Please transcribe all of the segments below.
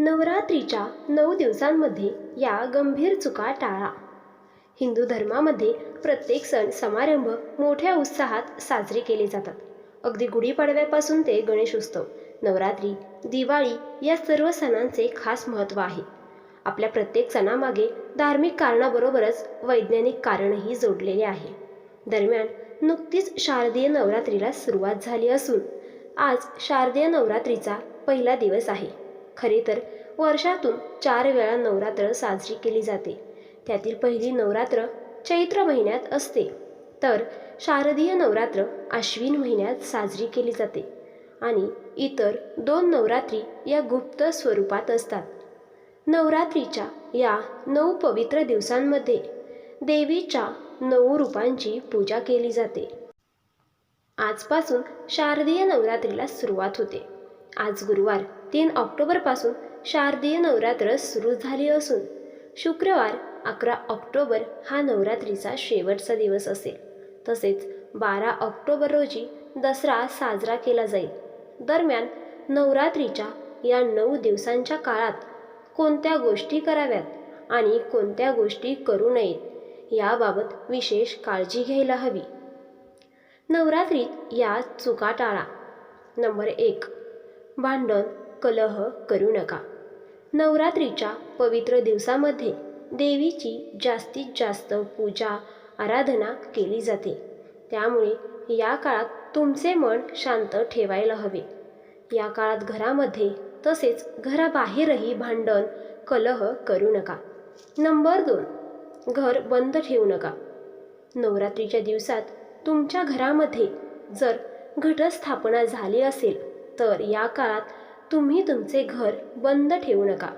नवरात्रीच्या नऊ दिवसांमध्ये या गंभीर चुका टाळा. हिंदू धर्मामध्ये प्रत्येक सण समारंभ मोठ्या उत्साहात साजरे केले जातात. अगदी गुढीपाडव्यापासून ते गणेशोत्सव नवरात्री दिवाळी या सर्व सणांचे खास महत्त्व आहे. आपल्या प्रत्येक सणामागे धार्मिक कारणाबरोबरच वैज्ञानिक कारणही जोडलेले आहे. दरम्यान नुकतीच शारदीय नवरात्रीला सुरुवात झाली असून आज शारदीय नवरात्रीचा पहिला दिवस आहे. खरे तर वर्षातून चार वेळा नवरात्र साजरी केली जाते. त्यातील पहिली नवरात्र चैत्र महिन्यात असते. तर शारदीय नवरात्र आश्विन महिन्यात साजरी केली जाते आणि इतर दोन नवरात्री या गुप्त स्वरूपात असतात. नवरात्रीच्या या नऊ पवित्र दिवसांमध्ये देवीच्या नऊ रूपांची पूजा केली जाते. आजपासून शारदीय नवरात्रीला सुरुवात होते. आज गुरुवार तीन ऑक्टोबरपासून शारदीय नवरात्र सुरू झाली असून शुक्रवार अकरा ऑक्टोबर हा नवरात्रीचा शेवटचा दिवस असेल. तसेच बारा ऑक्टोबर रोजी दसरा साजरा केला जाईल. दरम्यान नवरात्रीच्या या नऊ दिवसांच्या काळात कोणत्या गोष्टी कराव्यात आणि कोणत्या गोष्टी करू नयेत याबाबत विशेष काळजी घ्यायला हवी. नवरात्रीत या चुका टाळा नंबर एक. भांडण कलह करू नका. नवरात्रीच्या पवित्र दिवसामध्ये देवीची जास्तीत जास्त पूजा आराधना केली जाते. त्यामुळे या काळात तुमचे मन शांत ठेवायला हवे. या काळात घरामध्ये तसेच घराबाहेरही भांडण कलह करू नका. नंबर दोन घर बंद ठेवू नका. नवरात्रीच्या दिवसात तुमच्या घरामध्ये जर घटस्थापना झाली असेल तर या काळात तुम्ही तुमचे घर बंद ठेवू नका.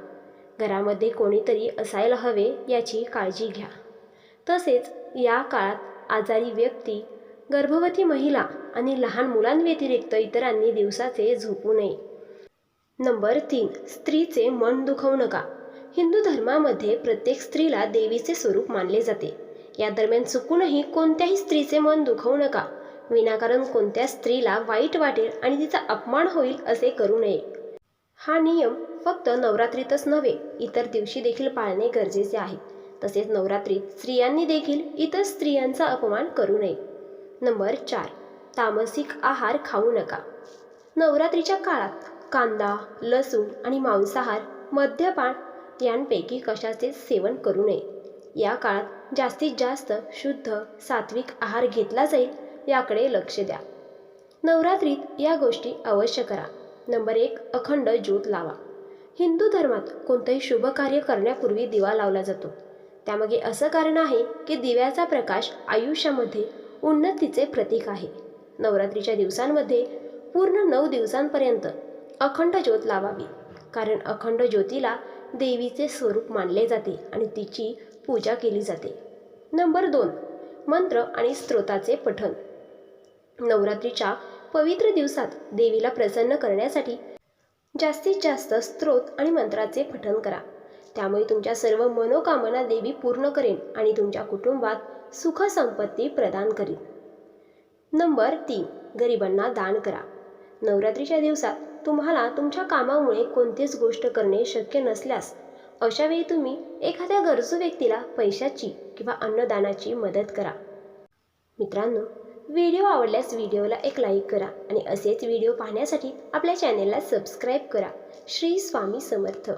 घरामध्ये कोणीतरी असायला हवे याची काळजी घ्या. तसेच या काळात आजारी व्यक्ती गर्भवती महिला आणि लहान मुलांव्यतिरिक्त इतरांनी दिवसाचे झोपू नये. नंबर तीन स्त्रीचे मन दुखवू नका. हिंदू धर्मामध्ये प्रत्येक स्त्रीला देवीचे स्वरूप मानले जाते. या दरम्यान चुकूनही कोणत्याही स्त्रीचे मन दुखवू नका. विनाकारण कोणत्या स्त्रीला वाईट वाटेल आणि तिचा अपमान होईल असे करू नये. हा नियम फक्त नवरात्रीतच नव्हे इतर दिवशी देखील पाळणे गरजेचे आहे. तसेच नवरात्रीत स्त्रियांनी देखील इतर स्त्रियांचा अपमान करू नये. नंबर चार तामसिक आहार खाऊ नका. नवरात्रीच्या काळात कांदा लसूण आणि मांसाहार मद्यपान यांपैकी कशाचे सेवन करू नये. या काळात जास्तीत जास्त शुद्ध सात्विक आहार घेतला जाईल याकडे लक्ष द्या. नवरात्रीत या गोष्टी अवश्य करा. नंबर एक अखंड ज्योत लावा. हिंदू धर्मात कोणतंही शुभ कार्य करण्यापूर्वी दिवा लावला जातो. त्यामागे असं कारण आहे की दिव्याचा प्रकाश आयुष्यामध्ये उन्नतीचे प्रतीक आहे. नवरात्रीच्या दिवसांमध्ये पूर्ण नऊ दिवसांपर्यंत अखंड ज्योत लावावी. कारण अखंड ज्योतीला देवीचे स्वरूप मानले जाते आणि तिची पूजा केली जाते. नंबर दोन मंत्र आणि स्त्रोताचे पठण. नवरात्रीच्या पवित्र दिवसात देवीला प्रसन्न करण्यासाठी जास्तीत जास्त स्त्रोत आणि मंत्राचे पठण करा. त्यामुळे तुमच्या सर्व मनोकामना देवी पूर्ण करेन आणि तुमच्या कुटुंबात सुख संपत्ती प्रदान करीन. नंबर तीन गरिबांना दान करा. नवरात्रीच्या दिवसात तुम्हाला तुमच्या कामामुळे कोणतीच गोष्ट करणे शक्य नसल्यास अशावेळी तुम्ही एखाद्या गरजू व्यक्तीला पैशाची किंवा अन्नदानाची मदत करा. मित्रांनो व्हिडिओ आवडल्यास व्हिडिओला एक लाईक करा आणि असेच व्हिडिओ पाहण्यासाठी आपल्या चॅनेलला सबस्क्राईब करा. श्री स्वामी समर्थ.